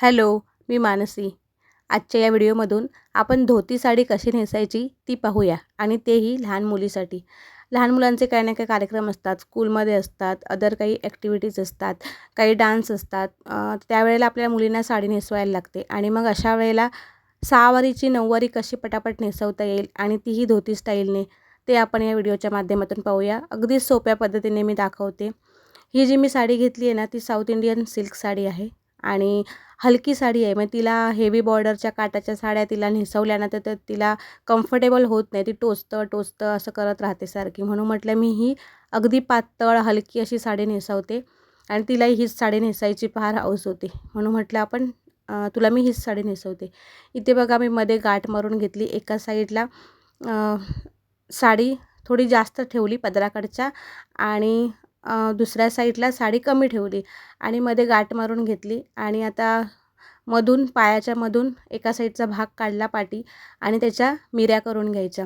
Hello मी मानसी. आजच्या या व्हिडिओमधून आपण धोती साडी कशी नेसायची ती पाहूया आणि तेही लहान मुलीसाठी. लहान मुलांचे काही ना काही कार्यक्रम असतात स्कूलमध्ये असतात अदर काही ॲक्टिव्हिटीज असतात काही डान्स असतात. त्यावेळेला आपल्या मुलींना साडी नेसवायला लागते आणि मग अशा वेळेला सहावारीची नऊवारी कशी पटापट नेसवता येईल आणि तीही धोती स्टाईलने ते आपण या व्हिडिओच्या माध्यमातून पाहूया. अगदी सोप्या पद्धतीने मी दाखवते. ही जी मी साडी घेतली आहे ना ती साऊथ इंडियन सिल्क साडी आहे. आणि हलकी साडी आहे. मग तिला हेवी बॉर्डरच्या काटाच्या साड्या तिला नेसवल्यानंतर तर तिला कम्फर्टेबल होत नाही. ती टोचतं टोचतं असं करत राहते सारखी. म्हणून म्हटलं मी ही अगदी पातळ हलकी अशी साडी नेसवते आणि तिलाही हीच साडी नेसायची फार हौस होती. म्हणून म्हटलं आपण तुला मी हीच साडी नेसवते. इथे बघा मी मध्ये गाठ मारून घेतली. एका साईडला साडी थोडी जास्त ठेवली पदराकडच्या आणि दुसऱ्या साईडला साडी कमी ठेवली आणि मध्ये गाठ मारून घेतली आणि आता मधून पायाच्या मधून एका साईडचा भाग काढला पाटी आणि त्याच्या मिऱ्या करून घ्यायच्या.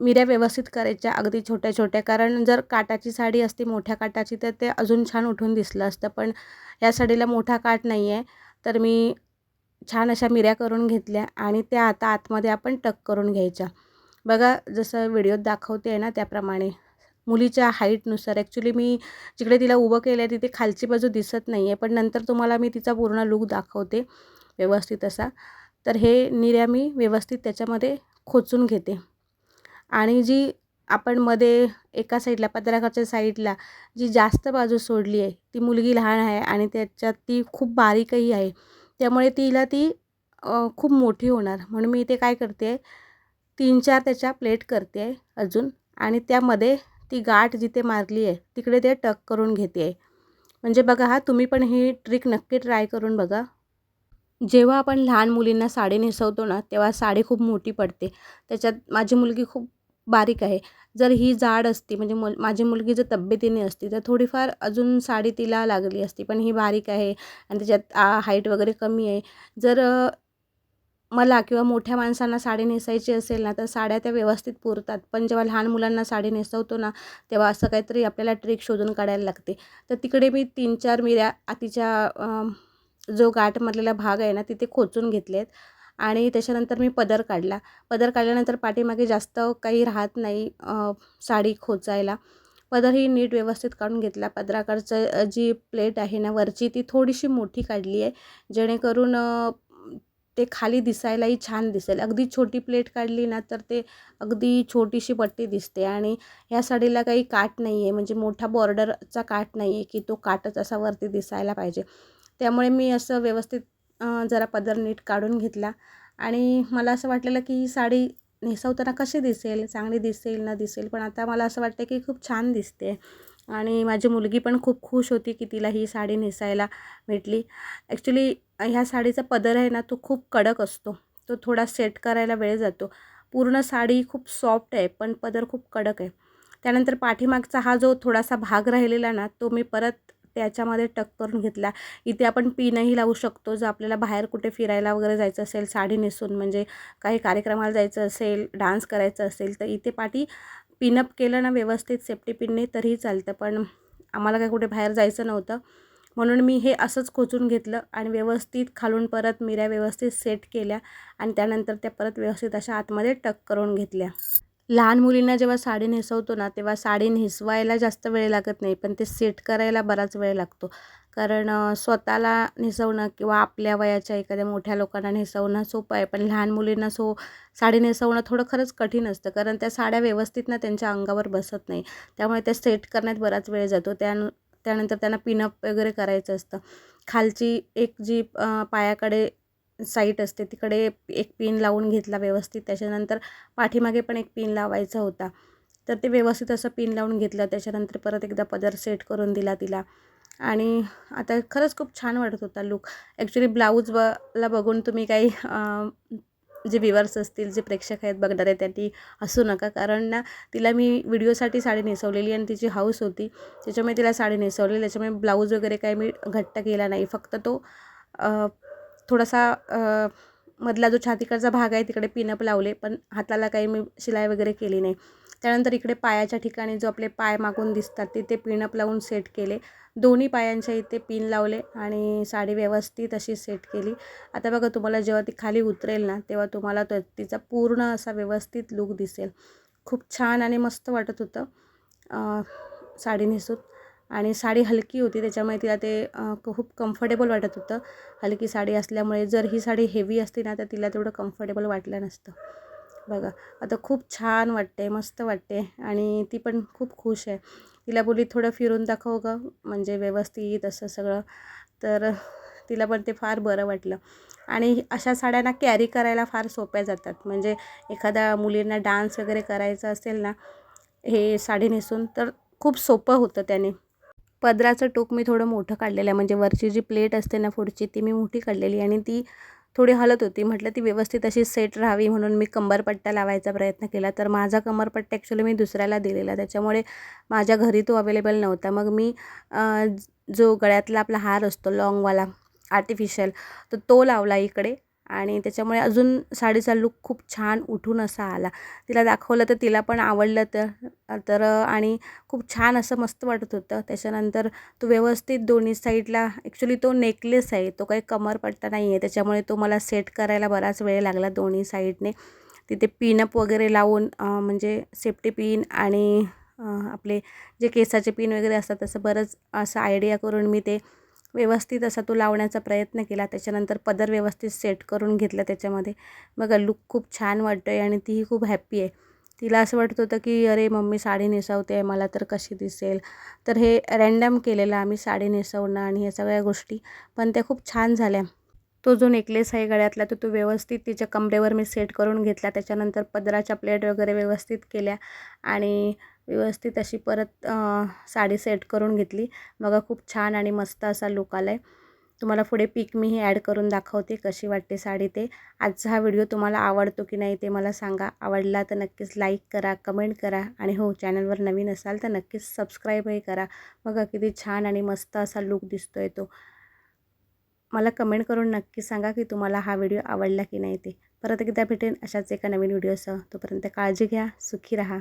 मिऱ्या व्यवस्थित करायच्या अगदी छोट्या छोट्या कारण जर काटाची साडी असती मोठ्या काटाची तर ते अजून छान उठून दिसलं असतं. पण या साडीला मोठा काट नाही आहे तर मी छान अशा मिऱ्या करून घेतल्या आणि त्या आता आतमध्ये आपण टक करून घ्यायच्या. बघा जसं व्हिडिओत दाखवते आहे ना त्याप्रमाणे. मुलीच्या हाईटनुसार. ॲक्च्युली मी जिकडे तिला उभं केलं आहे तिथे खालची बाजू दिसत नाही आहे पण नंतर तुम्हाला मी तिचा पूर्ण लूक दाखवते व्यवस्थित असा. तर हे निर्या मी व्यवस्थित त्याच्यामध्ये खोचून घेते. आणि जी आपण मध्ये एका साईडला पत्रकाच्या साईडला जी जास्त बाजू सोडली आहे ती मुलगी लहान आहे आणि त्याच्यात ती खूप बारीकही आहे त्यामुळे तिला ती खूप मोठी होणार. म्हणून मी इथे काय करते तीन चार त्याच्या प्लेट करते अजून. आणि त्यामध्ये ती गाठ जिथे मारली आहे तिकडे ते टक करून घेते आहे. म्हणजे बघा हा तुम्ही पण ही ट्रिक नक्की ट्राय करून बघा. जेव्हा आपण लहान मुलींना साडी नेसवतो ना तेव्हा साडी खूप मोठी पडते. त्याच्यात माझी मुलगी खूप बारीक आहे. जर ही जाड असती म्हणजे मुल माझी मुलगी जर तब्येतीने असती तर थोडीफार अजून साडी तिला लागली असती पण ही बारीक आहे आणि त्याच्यात हाईट वगैरे कमी आहे. जर मला किंवा मोठ्या माणसांना साडी नेसायची असेल ना तर साड्या त्या व्यवस्थित पुरतात. पण जेव्हा लहान मुलांना साडी नेसवतो ना तेव्हा असं काहीतरी आपल्याला ट्रिक शोधून काढायला लागते. तर तिकडे मी तीन चार मिऱ्या आतीच्या जो गाठ मारलेला भाग आहे ना तिथे खोचून घेतलेत. आणि त्याच्यानंतर मी पदर काढला. पदर काढल्यानंतर पाठीमागे जास्त काही राहत नाही साडी खोचायला. पदर ही नीट व्यवस्थित काढून घेतला. पदराकडचं जी प्लेट आहे ना वरची ती थोडीशी मोठी काढली आहे. जेणेकरून ते खाली दिसायलाही छान दिसेल. अगदी छोटी प्लेट काढली ना तर ते अगदी छोटीशी पट्टी दिसते. आणि ह्या साडीला काही काट नाही आहे म्हणजे मोठा बॉर्डरचा काट नाही आहे की तो काटच असा वरती दिसायला पाहिजे. त्यामुळे मी असं व्यवस्थित जरा पदर नीट काढून घेतला. आणि मला असं वाटलेलं की ही साडी नेसवताना कशी दिसेल? चांगली दिसेल ना दिसेल? पण आता मला असं वाटतं की खूप छान दिसते आणि माझी मुलगी पण खूप खुश होती की तिला ही साडी नेसायला भेटली. ॲक्च्युली ह्या साडीचा पदर आहे ना तो खूप कडक असतो. तो थोडा सेट करायला वेळ जातो. पूर्ण साडी खूप सॉफ्ट आहे पण पदर खूप कडक आहे. त्यानंतर पाठीमागचा हा जो थोडासा भाग राहिलेला ना तो मी परत त्याच्यामध्ये टक करून घेतला. इथे आपण पिनही लावू शकतो जर आपल्याला बाहेर कुठे फिरायला वगैरे जायचं असेल साडी नेसून म्हणजे काही कार्यक्रमाला जायचं असेल डान्स करायचं असेल तर इथे पाठी पिनअप केलं ना व्यवस्थित सेफ्टी पिनने तरीही चालतं पण आम्हाला काय कुठे बाहेर जायचं नव्हतं. म्हणून मी हे असंच खोचून घेतलं आणि व्यवस्थित खालून परत मिऱ्या व्यवस्थित सेट केल्या आणि त्यानंतर त्या परत व्यवस्थित अशा आतमध्ये टक करून घेतल्या. लहान मुलींना जेव्हा साडी नेसवतो ना तेव्हा साडी नेसवायला जास्त वेळ लागत नाही पण ते सेट करायला बराच वेळ लागतो. कारण स्वतःला नेसवणं किंवा आपल्या वयाच्या एखाद्या मोठ्या लोकांना नेसवणं सोपं आहे पण लहान मुलींना सो साडी नेसवणं थोडं खरंच कठीण असतं. कारण त्या साड्या व्यवस्थित ना त्यांच्या अंगावर बसत नाही. त्यामुळे त्या सेट करण्यात बराच वेळ जातो. त्या त्यानंतर त्यांना पिनअप वगैरे करायचं असतं. खालची एक जी पायाकडे साईट असते. तिकडे एक पिन लावून घेतला व्यवस्थित. त्याच्यानंतर पाठीमागे पण एक पिन लावायचा होता. तर ते व्यवस्थित असं पिन लावून घेतलं. त्याच्यानंतर परत एकदा पदर सेट करून दिला तिला. आणि आता खरंच खूप छान वाटत होता लुक ॲक्च्युली ब्लाऊज ब ला बघून तुम्ही काही जे व्हिवर्स असतील जे प्रेक्षक आहेत बघणारे त्यांनी हसू नका. कारण ना तिला मी व्हिडिओसाठी साडी नेसवलेली आणि तिची हाऊस होती. त्याच्यामुळे तिला साडी नेसवलेली. त्याच्यामुळे ब्लाऊज वगैरे काही मी घट्ट केला नाही. फक्त तो थोडासा मधला जो छातीकडचा भाग आहे तिकडे पिनअप लावले पण हाताला काही मी शिलाई वगैरे केली नाही. त्यानंतर इकडे पायाच्या ठिकाणी जो आपले पाय मागून दिसतात तिथे पिनअप लावून सेट केले. दोन्ही पायांच्या इथे पिन लावले आणि साडी व्यवस्थित अशी सेट केली. आता बघा तुम्हाला जेव्हा ती खाली उतरेल ना तेव्हा तुम्हाला तो तिचा पूर्ण असा व्यवस्थित लुक दिसेल. खूप छान आणि मस्त वाटत होतं साडी नेसून. आणि साडी हलकी होती त्याच्यामुळे तिला ते खूप कम्फर्टेबल वाटत होतं. हलकी साडी असल्यामुळे जर ही साडी हेवी असती ना तर तिला तेवढं कम्फर्टेबल वाटलं नसतं. बघा आता खूप छान वाटते मस्त वाटते आणि ती पण खूप खुश आहे. तिला बोली थोडं फिरून दाखव गं म्हणजे व्यवस्थित असं सगळं. तर तिला पण ते फार बरं वाटलं. आणि अशा साड्यांना कॅरी करायला फार सोप्या जातात. म्हणजे एखाद्या मुलींना डान्स वगैरे करायचा असेल ना हे साडी नेसून तर खूप सोपं होतं त्याने. पदराचं टोक मी थोडं मोठं काढलेलं आहे. म्हणजे वरची जी प्लेट असते ना पुढची ती मी मोठी काढलेली आणि ती थोडी हलत होती. म्हटलं ती व्यवस्थित अशी सेट राहावी म्हणून मी कंबरपट्टा लावायचा प्रयत्न केला. तर माझा कंबरपट्टा ॲक्च्युली मी दुसऱ्याला दिलेला. त्याच्यामुळे माझ्या घरी तो अवेलेबल नव्हता. मग मी जो गळ्यातला आपला हार असतो लाँगवाला आर्टिफिशियल तर तो लावला इकडे. आणि त्याच्यामुळे अजून साडीचा लुक खूप छान उठून असा आला. तिला दाखवलं तर तिला पण आवडलं तर तर आणि खूप छान असं मस्त वाटत होतं. त्याच्यानंतर तो व्यवस्थित दोन्ही साईडला ॲक्च्युली तो नेकलेस आहे तो काही कमरपट्टा नाही आहे त्याच्यामुळे तो मला सेट करायला बराच वेळ लागला दोन्ही साईडने तिथे पिनअप वगैरे लावून म्हणजे सेफ्टी पिन आणि आपले जे केसाचे पिन वगैरे असतात तसं बरंच असं आयडिया करून मी ते व्यवस्थित असा तो लावण्याचा प्रयत्न केला. त्याच्यानंतर पदर व्यवस्थित सेट करून घेतला त्याच्यामध्ये. बघा लुक खूप छान वाटतो आहे आणि तीही खूप हॅप्पी आहे. तिला असं वाटत होतं की अरे मम्मी साडी नेसवते आहे मला तर कशी दिसेल? तर हे रॅन्डम केलेलं आम्ही साडी नेसवणं आणि ह्या सगळ्या गोष्टी पण त्या खूप छान झाल्या. तो जो नेकलेस आहे गळ्यातला तो तो व्यवस्थित तिच्या कमरेवर मी सेट करून घेतला. त्याच्यानंतर पदराच्या प्लेट वगैरे व्यवस्थित केल्या आणि व्यवस्थित अशी परत साडी सेट करून घेतली. बघा खूप छान आणि मस्त असा लुक आला आहे तुम्हाला पुढे पिक मीही ॲड करून दाखवते कशी वाटते साडी ते. आजचा हा व्हिडिओ तुम्हाला आवडतो की नाही ते मला सांगा. आवडला तर नक्कीच लाईक करा कमेंट करा आणि हो चॅनलवर नवीन असाल तर नक्कीच सबस्क्राईबही करा. बघा किती छान आणि मस्त असा लुक दिसतो आहे तो. मला कमेंट करून नक्की सांगा की तुम्हाला हा व्हिडिओ आवडला की नाही ते. परत एकदा भेटेन अशाच एका नवीन व्हिडिओसह तोपर्यंत काळजी घ्या सुखी राहा.